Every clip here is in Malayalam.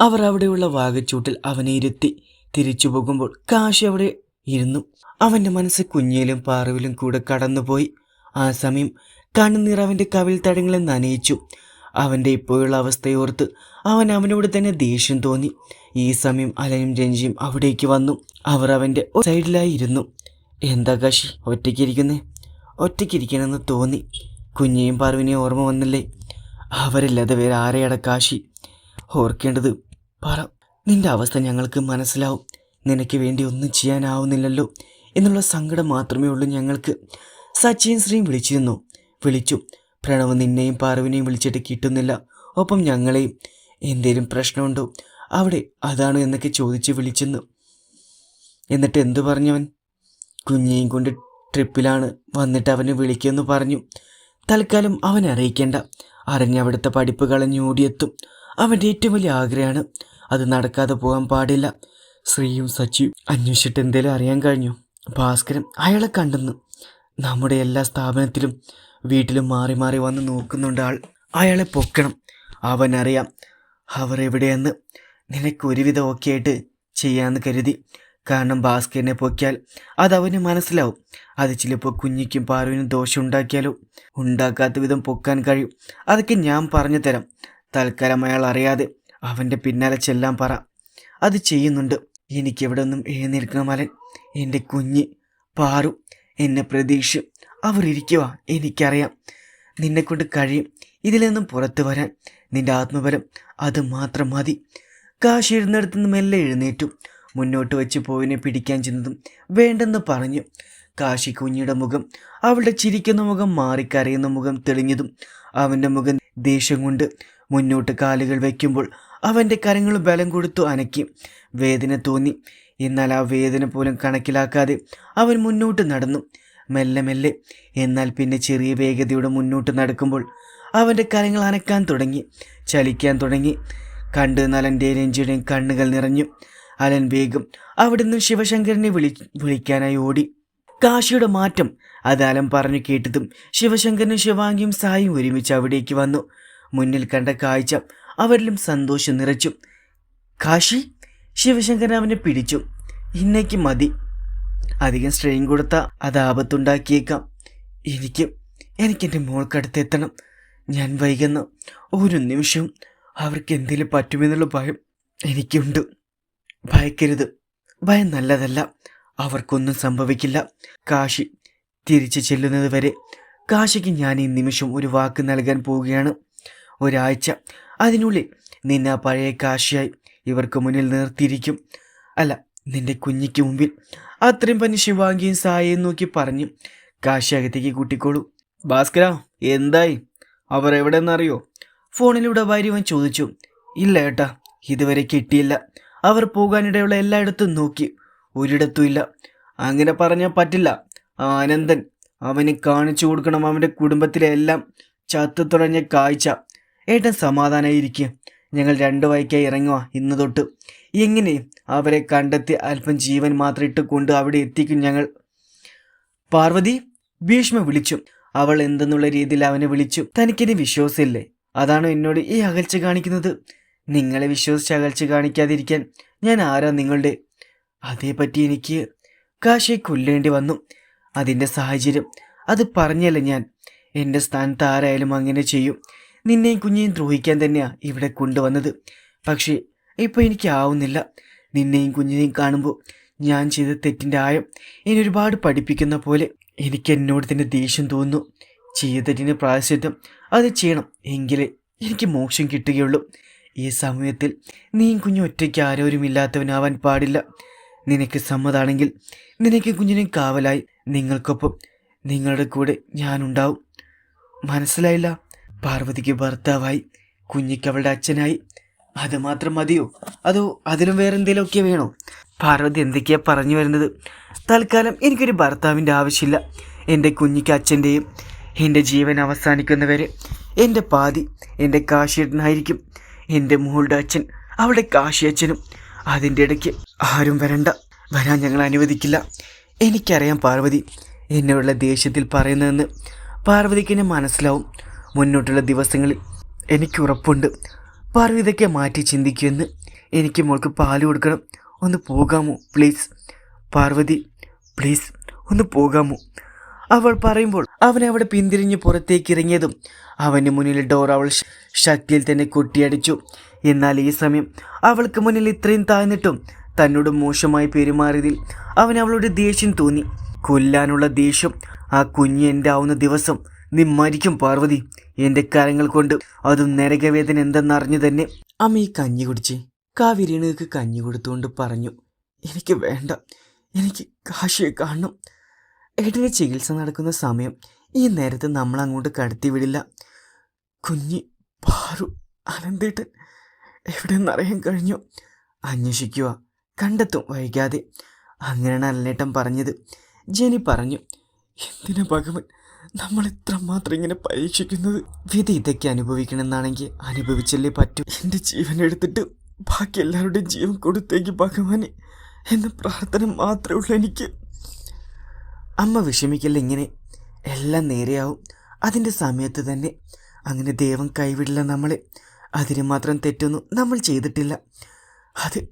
അവർ അവിടെയുള്ള വാഗച്ചൂട്ടിൽ അവനെ ഇരുത്തി തിരിച്ചു പോകുമ്പോൾ കാശി അവിടെ ഇരുന്നു. അവന്റെ മനസ്സ് കുഞ്ഞിലും പാറുവിലും കൂടെ കടന്നുപോയി. ആ സമയം കണ്ണുനീർ അവന്റെ കവിൽ തടങ്ങളെ നനയിച്ചു. അവന്റെ ഇപ്പോഴുള്ള അവസ്ഥയോർത്ത് അവൻ അവനോട് തന്നെ ദേഷ്യം തോന്നി. ഈ സമയം അലനും രഞ്ജിയും അവിടേക്ക് വന്നു. അവർ സൈഡിലായിരുന്നു സൈഡിലായി ഇരുന്നു. എന്താ കാശി ഒറ്റയ്ക്കിരിക്കുന്നേ ഒറ്റയ്ക്കിരിക്കണമെന്ന് തോന്നി. കുഞ്ഞിയും പാർവിനെയും ഓർമ്മ വന്നില്ലേ? അവരില്ലാതെ വേറെ ആരെയട കാശി? ഓർക്കേണ്ടത് പറ. നിന്റെ അവസ്ഥ ഞങ്ങൾക്ക് മനസ്സിലാവും. നിനക്ക് വേണ്ടി ഒന്നും ചെയ്യാനാവുന്നില്ലല്ലോ എന്നുള്ള സങ്കടം മാത്രമേ ഉള്ളൂ ഞങ്ങൾക്ക്. സച്ചിൻ ശ്രീയും വിളിച്ചിരുന്നു. വിളിച്ചു. പ്രണവ് നിന്നെയും പാർവിനെയും വിളിച്ചിട്ട് കിട്ടുന്നില്ല. ഒപ്പം ഞങ്ങളെയും. എന്തേലും പ്രശ്നമുണ്ടോ? അവിടെ അതാണോ എന്നൊക്കെ ചോദിച്ച് വിളിച്ചെന്ന്. എന്നിട്ട് എന്തു പറഞ്ഞവൻ? കുഞ്ഞിയും കൊണ്ട് ട്രിപ്പിലാണ്. വന്നിട്ട് അവനെ വിളിക്കുമെന്ന് പറഞ്ഞു. തൽക്കാലം അവൻ അറിയിക്കേണ്ട. അറിഞ്ഞ അവിടുത്തെ പഠിപ്പ് കളഞ്ഞ് ഓടിയെത്തും അവന്റെ ഏറ്റവും വലിയ ആഗ്രഹമാണ്. അത് നടക്കാതെ പോകാൻ പാടില്ല. ശ്രീയും സച്ചിയും അന്വേഷിച്ചിട്ട് എന്തേലും അറിയാൻ കഴിഞ്ഞു. ഭാസ്കരൻ അയാളെ കണ്ടെന്ന്. നമ്മുടെ എല്ലാ സ്ഥാപനത്തിലും വീട്ടിലും മാറി മാറി വന്ന് നോക്കുന്നുണ്ട് ആൾ. അയാളെ പൊക്കണം. അവനറിയാം അവർ എവിടെയെന്ന്. നിനക്ക് ഒരുവിധം ഒക്കെ ആയിട്ട് ചെയ്യാമെന്ന് കരുതി. കാരണം ഭാസ്കരനെ പൊക്കിയാൽ അത് അവന് മനസ്സിലാവും. അത് ചിലപ്പോൾ കുഞ്ഞിക്കും പാറുവിനും ദോഷം ഉണ്ടാക്കിയാലോ. ഉണ്ടാക്കാത്ത വിധം പൊക്കാൻ കഴിയും. അതൊക്കെ ഞാൻ പറഞ്ഞു തരാം. തൽക്കാലം അയാൾ അറിയാതെ അവന്റെ പിന്നാലെ ചെല്ലാൻ പറ. അത് ചെയ്യുന്നുണ്ട്. എനിക്കെവിടെ ഒന്നും എഴുന്നേൽക്കണം മലൻ. എന്റെ കുഞ്ഞ് പാറു എന്നെ പ്രതീക്ഷ അവർ ഇരിക്കുക എനിക്കറിയാം. നിന്നെക്കൊണ്ട് കഴിയും. ഇതിൽ നിന്നും പുറത്തു വരാൻ നിന്റെ ആത്മബലം അത് മാത്രം മതി. കാശ് ഇരുന്നിടത്തു നിന്ന് മെല്ലെ എഴുന്നേറ്റു. മുന്നോട്ട് വെച്ച് പോവിനെ പിടിക്കാൻ ചെന്നതും വേണ്ടെന്ന് പറഞ്ഞു. കാശി കുഞ്ഞിയുടെ മുഖം അവളുടെ ചിരിക്കുന്ന മുഖം മാറിക്കരയുന്ന മുഖം തെളിഞ്ഞതും അവന്റെ മുഖം ദേഷ്യം കൊണ്ട് മുന്നോട്ട് കാലുകൾ വയ്ക്കുമ്പോൾ അവന്റെ കരങ്ങൾ ബലം കൊടുത്തു അനക്കി. വേദന തോന്നി. എന്നാൽ ആ വേദന പോലും കണക്കിലാക്കാതെ അവൻ മുന്നോട്ട് നടന്നു. മെല്ലെ മെല്ലെ എന്നാൽ പിന്നെ ചെറിയ വേഗതയോടെ മുന്നോട്ട് നടക്കുമ്പോൾ അവന്റെ കരങ്ങൾ അനക്കാൻ തുടങ്ങി. ചലിക്കാൻ തുടങ്ങി. കണ്ട് നലന്റെ രഞ്ജിയുടെയും കണ്ണുകൾ നിറഞ്ഞു. അലൻ വേഗം അവിടെ നിന്ന് ശിവശങ്കരനെ വിളി വിളിക്കാനായി ഓടി. കാശിയുടെ മാറ്റം അത് അലൻ പറഞ്ഞു കേട്ടതും ശിവശങ്കരനും ശിവാംഗിയും സായും ഒരുമിച്ച് അവിടേക്ക് വന്നു. മുന്നിൽ കണ്ട കാഴ്ച അവരിലും സന്തോഷം നിറച്ചു. കാശി ശിവശങ്കരൻ അവനെ പിടിച്ചു. ഇന്നേക്ക് മതി. അധികം സ്ട്രെയിൻ കൊടുത്ത അത് ആപത്തുണ്ടാക്കിയേക്കാം. എനിക്ക് എനിക്കെന്റെ മോൾക്കടുത്ത് മോൾക്കടുത്തെത്തണം ഞാൻ വൈകുന്ന. ഒരു നിമിഷവും അവർക്ക് എന്തെങ്കിലും പറ്റുമെന്നുള്ള ഭയം എനിക്കുണ്ട്. ഭയക്കരുത്. ഭയം നല്ലതല്ല. അവർക്കൊന്നും സംഭവിക്കില്ല. കാശി തിരിച്ചു ചെല്ലുന്നത് വരെ കാശിക്ക് ഞാൻ ഈ നിമിഷം ഒരു വാക്ക് നൽകാൻ പോവുകയാണ്. ഒരാഴ്ച. അതിനുള്ളിൽ നിന്നെ പഴയ കാശിയായി ഇവർക്ക് മുന്നിൽ നിർത്തിയിരിക്കും. അല്ല നിന്റെ കുഞ്ഞിക്ക് മുമ്പിൽ. അത്രയും പനി ശിവാംഗിയും സായയും നോക്കി പറഞ്ഞു കാശി അകത്തേക്ക് കൂട്ടിക്കോളൂ. ഭാസ്കര എന്തായി? അവർ എവിടെന്നറിയോ? ഫോണിലൂടെ ഭാര്യവൻ ചോദിച്ചു. ഇല്ല ഏട്ടാ ഇതുവരെ കിട്ടിയില്ല. അവർ പോകാനിടയുള്ള എല്ലായിടത്തും നോക്കി. ഒരിടത്തും ഇല്ല. അങ്ങനെ പറഞ്ഞാൽ പറ്റില്ല. ആനന്ദൻ അവന് കാണിച്ചു കൊടുക്കണം അവന്റെ കുടുംബത്തിലെ എല്ലാം ചത്തു തുടങ്ങിയ കാഴ്ച. ഏട്ടൻ സമാധാനമായിരിക്കുക ഞങ്ങൾ രണ്ടു വൈക്കായി ഇറങ്ങുക ഇന്ന് തൊട്ട്. എങ്ങനെ? അവരെ കണ്ടെത്തി അല്പം ജീവൻ മാത്രം ഇട്ട് കൊണ്ട് അവിടെ എത്തിക്കും ഞങ്ങൾ. പാർവതി ഭീഷ്മ വിളിച്ചു. അവൾ എന്തെന്നുള്ള രീതിയിൽ അവനെ വിളിച്ചു. തനിക്കിനി വിശ്വാസമില്ലേ? അതാണോ എന്നോട് ഈ അകൽച്ച കാണിക്കുന്നത്? നിങ്ങളെ വിശ്വസിച്ച് അകൽച്ച കാണിക്കാതിരിക്കാൻ ഞാൻ ആരാ നിങ്ങളുടെ? അതേപറ്റി എനിക്ക് കാശിയെ കൊല്ലേണ്ടി വന്നു. അതിന്റെ സാഹചര്യം അത് പറഞ്ഞല്ല ഞാൻ? എന്റെ സ്ഥാനത്ത് ആരായാലും അങ്ങനെ ചെയ്യും. നിന്നെയും കുഞ്ഞിനെയും ദ്രോഹിക്കാൻ തന്നെയാ ഇവിടെ കൊണ്ടുവന്നത്. പക്ഷേ ഇപ്പോൾ എനിക്ക് ആവുന്നില്ല നിന്നെയും കുഞ്ഞിനെയും കാണുമ്പോൾ ഞാൻ ചെയ്ത തെറ്റിന്റെ ആയം എന്നെ ഒരുപാട് പഠിപ്പിക്കുന്ന പോലെ എനിക്ക് എന്നോട് തന്നെ ദേഷ്യം തോന്നുന്നു. ചെയ്ത തെറ്റിന് പ്രായശ്ചിത്തം അത് ചെയ്യണം എങ്കിലേ എനിക്ക് മോക്ഷം കിട്ടുകയുള്ളൂ. ഈ സമയത്തിൽ നീയും കുഞ്ഞും ഒറ്റയ്ക്ക് ആരോരുമില്ലാത്തവനാവാൻ പാടില്ല. നിനക്ക് സമ്മതാണെങ്കിൽ നിനക്ക് കുഞ്ഞിനെ കാവലായി. നിങ്ങൾക്കൊപ്പം നിങ്ങളുടെ കൂടെ ഞാനുണ്ടാവും. മനസ്സിലായില്ല? പാർവതിക്ക് ഭർത്താവായി കുഞ്ഞിക്ക് അവളുടെ അച്ഛനായി. അത് മാത്രം മതിയോ? അതോ അതിലും വേറെ എന്തെങ്കിലുമൊക്കെ വേണോ? പാർവതി എന്തൊക്കെയാ പറഞ്ഞു വരുന്നത്? തൽക്കാലം എനിക്കൊരു ഭർത്താവിന്റെ ആവശ്യമില്ല. എന്റെ കുഞ്ഞിക്ക് അച്ഛന്റെയും എന്റെ ജീവൻ അവസാനിക്കുന്നവരെ എന്റെ പാതി എന്റെ കാശിയേട്ടനായിരിക്കും. എന്റെ മോളുടെ അച്ഛൻ അവളുടെ കാശി അച്ഛനും അതിന്റെ ഇടയ്ക്ക് ആരും വരണ്ട. വരാൻ ഞങ്ങൾ അനുവദിക്കില്ല. എനിക്കറിയാം പാർവതി എന്നോടുള്ള ദേഷ്യത്തിൽ പറയുന്നതെന്ന്. പാർവതിക്ക് എന്നെ മനസ്സിലാവും. മുന്നോട്ടുള്ള ദിവസങ്ങളിൽ എനിക്ക് ഉറപ്പുണ്ട്. പറഞ്ഞു ഇതൊക്കെ മാറ്റി ചിന്തിക്കുമെന്ന് എനിക്ക് മോൾക്ക് പാൽ കൊടുക്കണം. ഒന്ന് പോകാമോ? പ്ലീസ്. പാർവതി പ്ലീസ് ഒന്ന് പോകാമോ? അവൾ പറയുമ്പോൾ അവൻ അവിടെ പിന്തിരിഞ്ഞ് പുറത്തേക്ക് ഇറങ്ങിയതും അവന് മുന്നിൽ ഡോർ അവൾ ശക്തിയിൽ തന്നെ കൊട്ടിയടിച്ചു. എന്നാൽ ഈ സമയം അവൾക്ക് മുന്നിൽ ഇത്രയും താഴ്ന്നിട്ടും തന്നോട് മോശമായി പെരുമാറിയതിൽ അവൻ അവളുടെ ദേഷ്യം തോന്നി. കൊല്ലാനുള്ള ദേഷ്യം ആ കുഞ്ഞ് എന്റെ ആവുന്ന ദിവസം നീ മരിക്കും പാർവതി. എന്റെ കരങ്ങൾ കൊണ്ട് അതും നരകവേദന എന്തെന്നറിഞ്ഞു തന്നെ. അമ്മ കഞ്ഞി കുടിച്ച് കാവിരീണക്ക് കഞ്ഞി കൊടുത്തുകൊണ്ട് പറഞ്ഞു എനിക്ക് വേണ്ട. എനിക്ക് കാശിയെ കാണണം. ഏട്ടന് ചികിത്സ നടക്കുന്ന സമയം ഈ നേരത്തെ നമ്മൾ അങ്ങോട്ട് കടത്തി വിടില്ല. കുഞ്ഞി പാറു അനന്തേട്ടൻ എവിടെന്നറിയാൻ കഴിഞ്ഞു? അന്വേഷിക്കുക. കണ്ടെത്തും വൈകാതെ. അങ്ങനെയാണ് അലനേട്ടം പറഞ്ഞത്. ജെനി പറഞ്ഞു എന്തിനാ ഭഗവൻ നമ്മൾ ഇത്ര മാത്രം ഇങ്ങനെ പരീക്ഷിക്കുന്നത്? വിധി ഇതൊക്കെ അനുഭവിക്കണമെന്നാണെങ്കിൽ അനുഭവിച്ചല്ലേ പറ്റൂ. എന്റെ ജീവൻ എടുത്തിട്ട് ബാക്കി എല്ലാവരുടെയും ജീവൻ കൊടുത്തേക്ക് ഭഗവാനെ. എന്ന പ്രാർത്ഥന മാത്രമേ ഉള്ളൂ എനിക്ക്. അമ്മ വിഷമിക്കല്ല ഇങ്ങനെ? എല്ലാം നേരെയാവും. അതിന്റെ സമയത്ത് തന്നെ അങ്ങനെ ദൈവം കൈവിടില്ല നമ്മളെ. അതിന് മാത്രം തെറ്റൊന്നും നമ്മൾ ചെയ്തിട്ടില്ല. അത്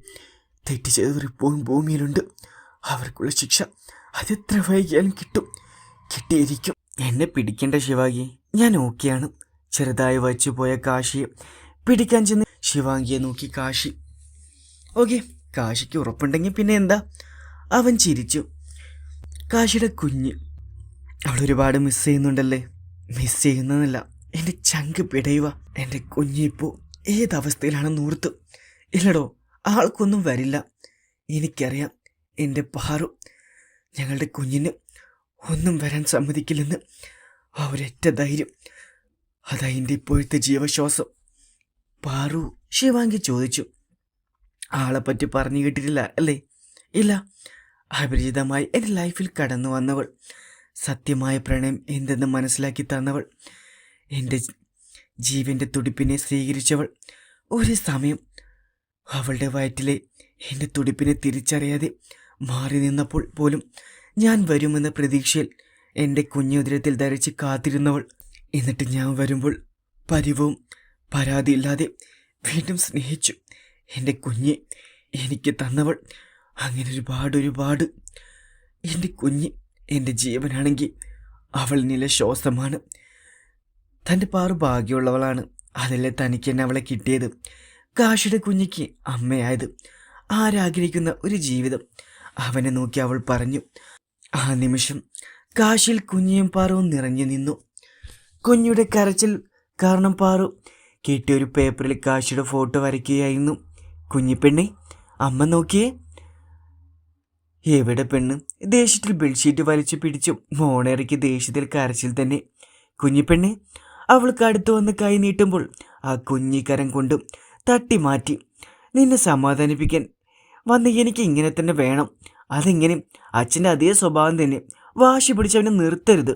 തെറ്റ് ചെയ്തവർ ഇപ്പോഴും ഭൂമിയിലുണ്ട്. അവർക്കുള്ള ശിക്ഷ അതെത്ര വൈകിയാലും കിട്ടും. കിട്ടിയിരിക്കും. എന്നെ പിടിക്കേണ്ട ശിവാഗി ഞാൻ ഓക്കെയാണ്. ചെറുതായി വച്ചു പോയ കാശിയെ പിടിക്കാൻ ചെന്ന് ശിവാംഗിയെ നോക്കി കാശി. ഓക്കെ കാശിക്ക് ഉറപ്പുണ്ടെങ്കിൽ പിന്നെ എന്താ? അവൻ ചിരിച്ചു. കാശിയുടെ കുഞ്ഞ്. അവൾ ഒരുപാട് മിസ് ചെയ്യുന്നുണ്ടല്ലേ? മിസ് ചെയ്യുന്നതല്ല. എന്റെ ചങ്ക് പിടയുക എന്റെ കുഞ്ഞിപ്പോൾ ഏതവസ്ഥയിലാണെന്ന് ഓർത്ത് ഇല്ലടോ ആൾക്കൊന്നും വരില്ല. എനിക്കറിയാം എന്റെ പാറു ഞങ്ങളുടെ കുഞ്ഞിന് ഒന്നും വരാൻ സമ്മതിക്കില്ലെന്ന് ആ ഒരൊറ്റ ധൈര്യം. അതാ എന്റെ ഇപ്പോഴത്തെ ജീവശ്വാസം. പാറു ശിവാങ്കി ചോദിച്ചു. ആളെ പറ്റി പറഞ്ഞു കേട്ടിട്ടില്ല അല്ലേ? ഇല്ല. അപരിചിതമായി എന്റെ ലൈഫിൽ കടന്നു വന്നവൾ. സത്യമായ പ്രണയം എന്തെന്ന് മനസ്സിലാക്കി തന്നവൾ. എന്റെ ജീവന്റെ തുടിപ്പിനെ സ്വീകരിച്ചവൾ. ഒരു സമയം അവളുടെ വയറ്റിലെ എന്റെ തുടിപ്പിനെ തിരിച്ചറിയാതെ മാറി നിന്നപ്പോൾ പോലും ഞാൻ വരുമെന്ന പ്രതീക്ഷയിൽ എന്റെ കുഞ്ഞുദരത്തിൽ ധരിച്ച് കാത്തിരുന്നവൾ. എന്നിട്ട് ഞാൻ വരുമ്പോൾ പരിവവും പരാതിയില്ലാതെ വീണ്ടും സ്നേഹിച്ചു. എന്റെ കുഞ്ഞെ എനിക്ക് തന്നവൾ. അങ്ങനെ ഒരുപാട് ഒരുപാട്. എന്റെ കുഞ്ഞ് എന്റെ ജീവനാണെങ്കിൽ അവൾ നില ശ്വാസമാണ്. തന്റെ പാറു ഭാഗ്യമുള്ളവളാണ് അതല്ലേ തനിക്ക് തന്നെ അവളെ കിട്ടിയത്? കാശിയുടെ കുഞ്ഞിക്ക് അമ്മയായത്. ആരാഗ്രഹിക്കുന്ന ഒരു ജീവിതം. അവനെ നോക്കി അവൾ പറഞ്ഞു ആ നിമിഷം കാശിൽ കുഞ്ഞിയും പാറവും നിറഞ്ഞു നിന്നു. കുഞ്ഞിയുടെ കരച്ചിൽ കാരണം പാറു കിട്ടിയൊരു പേപ്പറിൽ കാശിയുടെ ഫോട്ടോ വരയ്ക്കുകയായിരുന്നു. കുഞ്ഞിപ്പെണ്ണെ അമ്മ നോക്കിയേ. എവിടെ പെണ്ണ്? ദേഷ്യത്തിൽ ബെഡ്ഷീറ്റ് വലിച്ചു പിടിച്ചു. മോണേറയ്ക്ക് ദേഷ്യത്തിൽ കരച്ചിൽ തന്നെ. കുഞ്ഞിപ്പെണ്ണെ അവൾക്ക് അടുത്ത് വന്ന് കൈ നീട്ടുമ്പോൾ ആ കുഞ്ഞിക്കരം കൊണ്ട് തട്ടി മാറ്റി. നിന്നെ സമാധാനിപ്പിക്കാൻ വന്ന് എനിക്ക് ഇങ്ങനെ തന്നെ വേണം. അതെങ്ങനെ അച്ഛന്റെ അതേ സ്വഭാവം തന്നെ വാശി പിടിച്ചവനെ നിർത്തരുത്.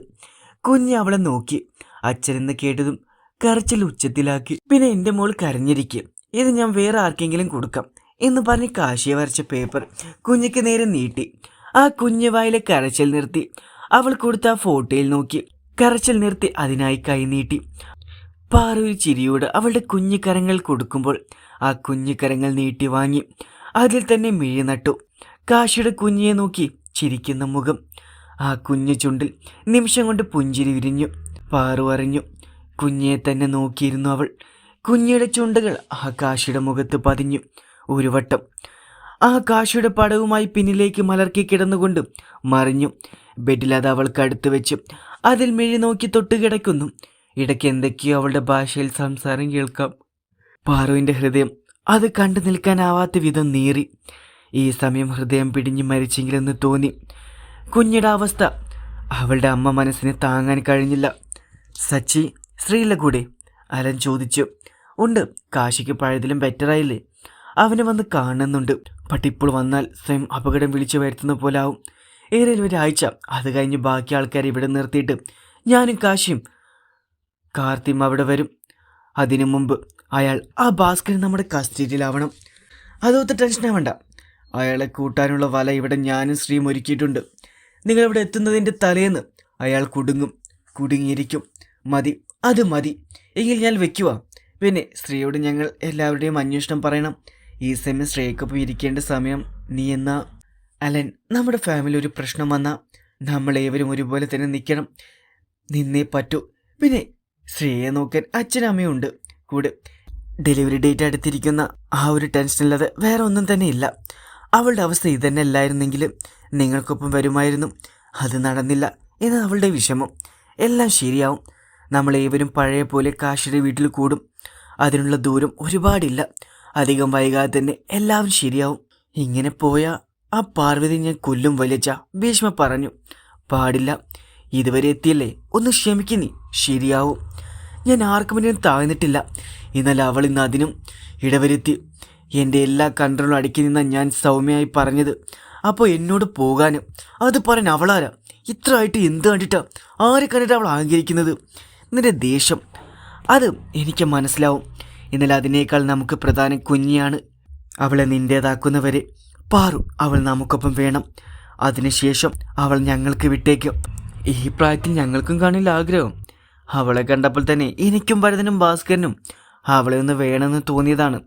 കുഞ്ഞ് അവളെ നോക്കി. അച്ഛനെന്ന് കേട്ടതും കരച്ചിൽ ഉച്ചത്തിലാക്കി. പിന്നെ എന്റെ മോൾ കരഞ്ഞിരിക്കും. ഇത് ഞാൻ വേറെ ആർക്കെങ്കിലും കൊടുക്കാം എന്ന് പറഞ്ഞ് കാശിയെ വരച്ച പേപ്പർ കുഞ്ഞിക്ക് നേരെ നീട്ടി. ആ കുഞ്ഞു വായിലെ കരച്ചിൽ നിർത്തി. അവൾ കൊടുത്ത ആ ഫോട്ടോയിൽ നോക്കി. കരച്ചിൽ നിർത്തി അതിനായി കൈ നീട്ടി. ഒരു ചിരിയോട് അവളുടെ കുഞ്ഞിക്കരങ്ങൾ കരങ്ങൾ കൊടുക്കുമ്പോൾ ആ കുഞ്ഞിക്കരങ്ങൾ കരങ്ങൾ നീട്ടി വാങ്ങി. അതിൽ തന്നെ മിഴി നട്ടു കാശിയുടെ കുഞ്ഞിയെ നോക്കി ചിരിക്കുന്ന മുഖം. ആ കുഞ്ഞു ചുണ്ടിൽ നിമിഷം കൊണ്ട് പുഞ്ചിരി വിരിഞ്ഞു പാറു അറിഞ്ഞു. കുഞ്ഞിയെ തന്നെ നോക്കിയിരുന്നു അവൾ. കുഞ്ഞിയുടെ ചുണ്ടുകൾ ആ കാശിയുടെ മുഖത്ത് പതിഞ്ഞു ഒരു വട്ടം. ആ കാശിയുടെ പടവുമായി പിന്നിലേക്ക് മലർക്കി കിടന്നുകൊണ്ട് മറിഞ്ഞു. ബെഡിൽ അത് അവൾക്ക് അടുത്ത് വെച്ച് അതിൽ മിഴി നോക്കി തൊട്ട് കിടക്കുന്നു. ഇടയ്ക്ക് എന്തൊക്കെയോ അവളുടെ ഭാഷയിൽ സംസാരം കേൾക്കാം. പാറുവിന്റെ ഹൃദയം അത് കണ്ടു നിൽക്കാനാവാത്ത വിധം നീറി. ഈ സമയം ഹൃദയം പിടിഞ്ഞ് മരിച്ചെങ്കിലെന്ന് തോന്നി. കുഞ്ഞിയുടെ അവസ്ഥ. അവളുടെ അമ്മ മനസ്സിനെ താങ്ങാൻ കഴിഞ്ഞില്ല. സച്ചി ശ്രീല കൂടെ? അലൻ ചോദിച്ചു. ഉണ്ട് കാശിക്ക് പഴയതിലും ബെറ്ററായില്ലേ? അവനെ വന്ന് കാണുന്നുണ്ട്. ഇപ്പോൾ വന്നാൽ സ്വയം അപകടം വിളിച്ചു വരുത്തുന്ന പോലെ ആവും ഏറിയാലും ഒരാഴ്ച. അത് കഴിഞ്ഞ് ബാക്കി ആൾക്കാരെ ഇവിടെ നിർത്തിയിട്ട് ഞാനും കാശിയും കാർത്തിയും അവിടെ വരും. അതിനു മുമ്പ് അയാൾ ആ ഭാസ്കരൻ നമ്മുടെ കസ്റ്റഡിയിലാവണം. അതോത്ത് ടെൻഷൻ ആവണ്ട അയാളെ കൂട്ടാനുള്ള വല ഇവിടെ ഞാനും ശ്രീയും ഒരുക്കിയിട്ടുണ്ട്. നിങ്ങൾ ഇവിടെ എത്തുന്നതിന്റെ തലേന്ന് അയാൾ കുടുങ്ങും കുടുങ്ങിയിരിക്കും. മതി അത് മതി എങ്കിൽ ഞാൻ വെക്കുക പിന്നെ സ്ത്രീയോട് ഞങ്ങൾ എല്ലാവരുടെയും അന്വേഷണം പറയണം. ഈ സമയം ശ്രേയക്കൊപ്പം ഇരിക്കേണ്ട സമയം നീ എന്നാ? അലൻ നമ്മുടെ ഫാമിലി ഒരു പ്രശ്നം വന്നാൽ നമ്മൾ ഏവരും ഒരുപോലെ തന്നെ നിൽക്കണം നിന്നേ പറ്റൂ. പിന്നെ സ്ത്രീയെ നോക്കാൻ അച്ഛനമ്മയുണ്ട് കൂടെ. ഡെലിവറി ഡേറ്റ് അടുത്തിരിക്കുന്ന ആ ഒരു ടെൻഷനില്ലാതെ വേറെ ഒന്നും തന്നെ ഇല്ല. അവളുടെ അവസ്ഥ ഇതന്നെ അല്ലായിരുന്നെങ്കിൽ നിങ്ങൾക്കൊപ്പം വരുമായിരുന്നു. അത് നടന്നില്ല എന്ന് അവളുടെ വിഷമം. എല്ലാം ശരിയാവും. നമ്മൾ ഏവരും പഴയ പോലെ കാശിയുടെ വീട്ടിൽ കൂടും. അതിനുള്ള ദൂരം ഒരുപാടില്ല. അധികം വൈകാതെ തന്നെ എല്ലാവരും ശരിയാവും. ഇങ്ങനെ പോയാ ആ പാർവതി ഞാൻ കൊല്ലും വലിയച്ച ഭീഷ്മ പറഞ്ഞു. പാടില്ല. ഇതുവരെ എത്തിയല്ലേ? ഒന്ന് ക്ഷമിക്കുന്നീ ശരിയാവും. ഞാൻ ആർക്കും മുന്നിലും താഴ്ന്നിട്ടില്ല. എന്നാൽ അവൾ ഇന്ന് അതിനും ഇടവരുത്തി. എന്റെ എല്ലാ കൺട്രോളും അടുക്കി നിന്ന ഞാൻ സൗമ്യമായി പറഞ്ഞത്. അപ്പോൾ എന്നോട് പോകാനും. അത് പറയാൻ അവളാരാ? ഇത്ര ആയിട്ട് എന്ത് കണ്ടിട്ടാ? ആരെ കണ്ടിട്ട് അവൾ ആഗ്രഹിക്കുന്നത് നിന്റെ ദേഷ്യം. അത് എനിക്ക് മനസ്സിലാവും. എന്നാൽ അതിനേക്കാൾ നമുക്ക് പ്രധാനം കുഞ്ഞിയാണ്. അവളെ നിന്റേതാക്കുന്നവരെ പാറു അവൾ നമുക്കൊപ്പം വേണം. അതിനുശേഷം അവൾ ഞങ്ങൾക്ക് വിട്ടേക്കും. ഈ പ്രായത്തിൽ ഞങ്ങൾക്കും കാണില്ല ആഗ്രഹം. അവളെ കണ്ടപ്പോൾ തന്നെ എനിക്കും ഭരതനും ഭാസ്കരനും അവളെ ഒന്ന് വേണമെന്ന് തോന്നിയതാണ്.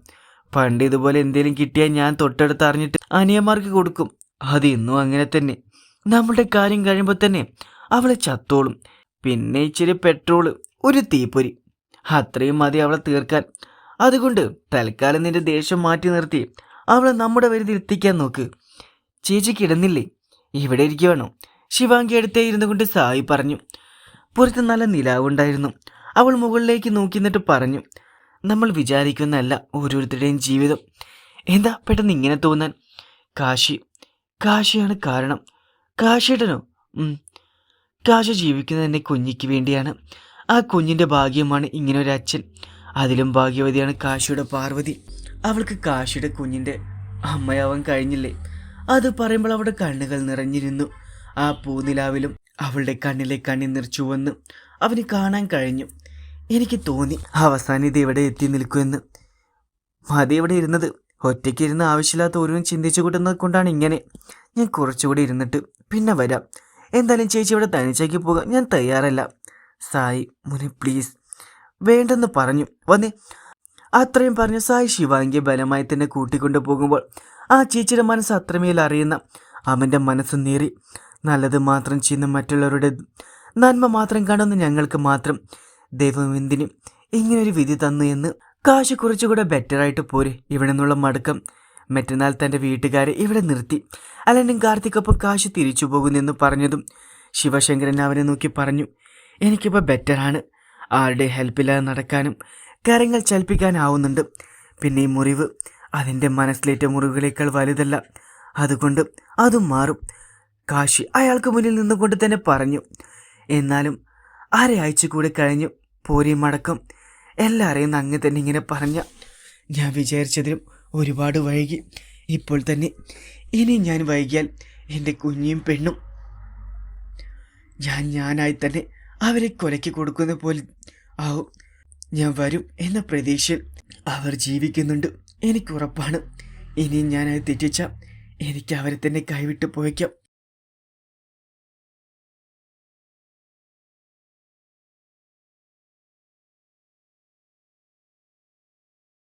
പണ്ട് ഇതുപോലെ എന്തെങ്കിലും കിട്ടിയാൽ ഞാൻ തൊട്ടടുത്ത് അറിഞ്ഞിട്ട് അനിയന്മാർക്ക് കൊടുക്കും. അത് ഇന്നും അങ്ങനെ തന്നെ. നമ്മളുടെ കാര്യം കഴിയുമ്പോൾ തന്നെ അവളെ ചത്തോളും. പിന്നെ ഇച്ചിരി പെട്രോൾ ഒരു തീപ്പൊരി. അത്രയും മതി അവളെ തീർക്കാൻ. അതുകൊണ്ട് തൽക്കാലം നിന്റെ ദേഷ്യം മാറ്റി നിർത്തി. അവളെ നമ്മുടെ വരുതി എത്തിക്കാൻ നോക്ക്. ചേച്ചി കിടന്നില്ലേ? ഇവിടെ ഇരിക്കുവാണോ? ശിവാങ്കി അടുത്തേ ഇരുന്നു കൊണ്ട് സായി പറഞ്ഞു. പുറത്ത് നല്ല നിലാവുണ്ടായിരുന്നു. അവൾ മുകളിലേക്ക് നോക്കി നിന്നിട്ട് പറഞ്ഞു. നമ്മൾ വിചാരിക്കുന്നതല്ല ഓരോരുത്തരുടെയും ജീവിതം. എന്താ പെട്ടെന്ന് ഇങ്ങനെ തോന്നാൻ? കാശി. കാശിയാണ് കാരണം. കാശിയേട്ടനോ. കാശി ജീവിക്കുന്നത് എന്റെ കുഞ്ഞിക്ക് വേണ്ടിയാണ്. ആ കുഞ്ഞിന്റെ ഭാഗ്യമാണ് ഇങ്ങനെ ഒരു അച്ഛൻ. അതിലും ഭാഗ്യവതിയാണ് കാശിയുടെ പാർവതി. അവൾക്ക് കാശിയുടെ കുഞ്ഞിന്റെ അമ്മയാവാൻ കഴിഞ്ഞില്ലേ? അത് പറയുമ്പോൾ അവളുടെ കണ്ണുകൾ നിറഞ്ഞിരുന്നു. ആ പൂനിലാവിലും അവളുടെ കണ്ണിലെ കണ്ണി ചുവന്ന് അവന് കാണാൻ കഴിഞ്ഞു. എനിക്ക് തോന്നി അവസാനം ഇത് എവിടെ എത്തി നിൽക്കുമെന്ന്. മതി ഇവിടെ ഇരുന്നത്. ഒറ്റയ്ക്ക് ഇരുന്ന് ആവശ്യമില്ലാത്ത ഓരോന്നും ചിന്തിച്ചു കൂട്ടുന്നത് കൊണ്ടാണ് ഇങ്ങനെ. ഞാൻ കുറച്ചുകൂടി ഇരുന്നിട്ട് പിന്നെ വരാം. എന്തായാലും ചേച്ചി ഇവിടെ തനിച്ചേക്ക് പോകാൻ ഞാൻ തയ്യാറല്ല. സായി മുനെ പ്ലീസ് വേണ്ടെന്ന് പറഞ്ഞു. വന്നേ. അത്രയും പറഞ്ഞു സായി ശിവാങ്കിയെ ബലമായി തന്നെ കൂട്ടിക്കൊണ്ടു പോകുമ്പോൾ ആ ചേച്ചിയുടെ മനസ്സ് അത്രമേൽ അറിയുന്ന അവന്റെ മനസ്സ് നേറി. നല്ലത് മാത്രം ചെയ്യുന്ന മറ്റുള്ളവരുടെ നന്മ മാത്രം കാണുന്ന ഞങ്ങൾക്ക് മാത്രം ദൈവം എന്തിനും ഇങ്ങനൊരു വിധി തന്നു എന്ന് കാശ് കുറച്ചുകൂടെ ബെറ്ററായിട്ട് പോരെ ഇവിടെ നിന്നുള്ള മടക്കം. മറ്റന്നാൾ തന്റെ വീട്ടുകാരെ ഇവിടെ നിർത്തി. അല്ലെങ്കിൽ കാർത്തിക്കൊപ്പം കാശ് തിരിച്ചു പോകുന്നെന്ന് പറഞ്ഞതും ശിവശങ്കരൻ അവനെ നോക്കി പറഞ്ഞു എനിക്കിപ്പോൾ ബെറ്ററാണ് ആരുടെ ഹെൽപ്പില്ലാതെ നടക്കാനും കരങ്ങൾ ചലിപ്പിക്കാനാവുന്നുണ്ട്. പിന്നെ ഈ മുറിവ് അതിന്റെ മനസ്സിലേറ്റ മുറിവുകളേക്കാൾ വലുതല്ല. അതുകൊണ്ട് അതും മാറും. കാശി അയാൾക്ക് മുന്നിൽ നിന്നുകൊണ്ട് തന്നെ പറഞ്ഞു എന്നാലും അരയാഴ്ച കൂടെ കഴിഞ്ഞു. പോരി മടക്കം എല്ലാവരെയും അങ്ങ് തന്നെ ഇങ്ങനെ പറഞ്ഞ ഞാൻ വിചാരിച്ചതിലും ഒരുപാട് വൈകി. ഇപ്പോൾ തന്നെ ഇനി ഞാൻ വൈകിയാൽ എന്റെ കുഞ്ഞിയും പെണ്ണും ഞാൻ ഞാനായി തന്നെ അവരെ കൊലയ്ക്ക് കൊടുക്കുന്ന പോലെ ആവും. ഞാൻ വരും എന്ന പ്രതീക്ഷയിൽ അവർ ജീവിക്കുന്നുണ്ട്. എനിക്ക് ഉറപ്പാണ്. ഇനിയും ഞാനത് തെറ്റിച്ച എനിക്ക് അവരെ തന്നെ കൈവിട്ട് പോയേക്കാം.